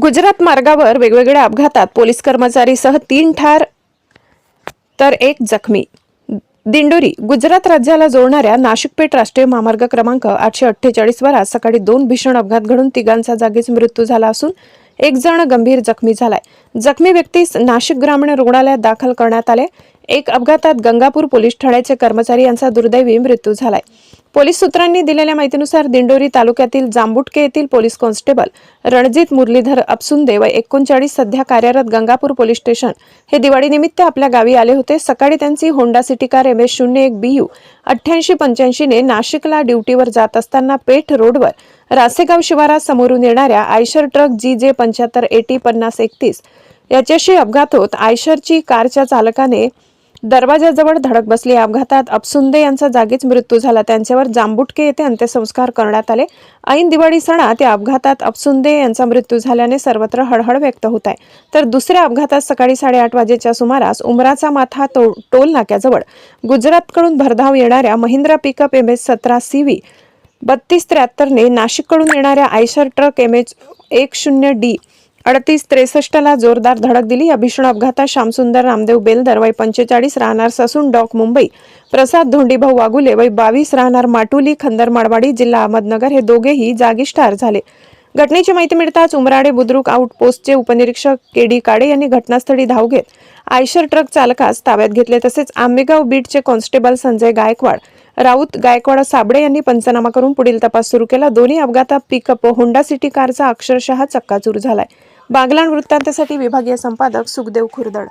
गुजरात मार्गावर वेगवेगळ्या अपघातात पोलीस कर्मचारीसह तीन ठार तर एक जखमी. दिंडोरी गुजरात राज्याला जोडणाऱ्या नाशिकपेठ राष्ट्रीय महामार्ग क्रमांक आठशे अठ्ठेचाळीसवर आज सकाळी दोन भीषण अपघात घडून तिघांचा जागीच मृत्यू झाला असून एक जण गंभीर जखमी झालाय. जखमी व्यक्तीस नाशिक ग्रामीण रुग्णालयात दाखल करण्यात आले. एक अपघातात गंगापूर पोलीस ठाण्याचे कर्मचारी यांचा दुर्दैवी मृत्यू झालाय. पोलीस सूत्रांनी दिलेल्या माहितीनुसार दिंडोरी तालुक्यातील जांबुटके येथील पोलीस कॉन्स्टेबल रणजित मुरलीधर अपसुंदे व एकोणचाळीस सध्या कार्यरत गंगापूर पोलीस स्टेशन हे दिवाळीनिमित्त आपल्या गावी आले होते. सकाळी त्यांची Honda City car M S शून्य एक बी यू अठ्ठ्याऐंशी पंच्याऐंशीने नाशिकला ड्युटीवर जात असताना पेठ रोडवर रासेगाव शिवारात समोरून येणाऱ्या आयशर ट्रक जी जे पंच्याहत्तर एटी पन्नास एकतीस याच्याशी अपघात होत आयशरची कारच्या चालकाने दरवाजाजवळ धडक बसली अपघातात अपसुंदे यांचा जागीच मृत्यू झाला. त्यांच्यावर जांबुटके येथे अंत्यसंस्कार करण्यात आले. ऐन दिवाळी सणात या अपघातात अपसुंदे यांचा मृत्यू झाल्याने सर्वत्र हळहळ व्यक्त होत आहे. तर दुसऱ्या अपघातात सकाळी साडेआठ वाजेच्या सुमारास उमराचा माथा तो टोल नाक्याजवळ गुजरातकडून भरधाव येणाऱ्या महिंद्रा पिकअप एम एस सतरा सी व्ही बत्तीस त्र्याहत्तरने नाशिककडून येणाऱ्या आयशर ट्रक एम एच एक शून्य डी अडतीस त्रेसष्टला जोरदार धडक दिली. या भीषण अपघातात श्यामसुंदर रामदेव बेलदर वय पंचेचाळीस राहणार ससून डॉक मुंबई प्रसाद धोंडीभाऊ वागुले वय बावीस राहणार माटुली खंदर माडवाडी जिल्हा अहमदनगर हे दोघेही जागीच ठार झाले. घटनेची माहिती मिळताच उमराडे बुद्रुक आउटपोस्टचे उपनिरीक्षक के डी काडे यांनी घटनास्थळी धाव घेत आयशर ट्रक चालकास ताब्यात घेतले. तसेच आंबेगाव बीटचे कॉन्स्टेबल संजय गायकवाड राऊत गायकवाड साबळे यांनी पंचनामा करून पुढील तपास सुरू केला. दोन्ही अपघातात पिकअप होंडा सिटी कारचा अक्षरशः चक्काचूर झालाय. बागलाण वृत्तांतासाठी विभागीय संपादक सुखदेव खुरदड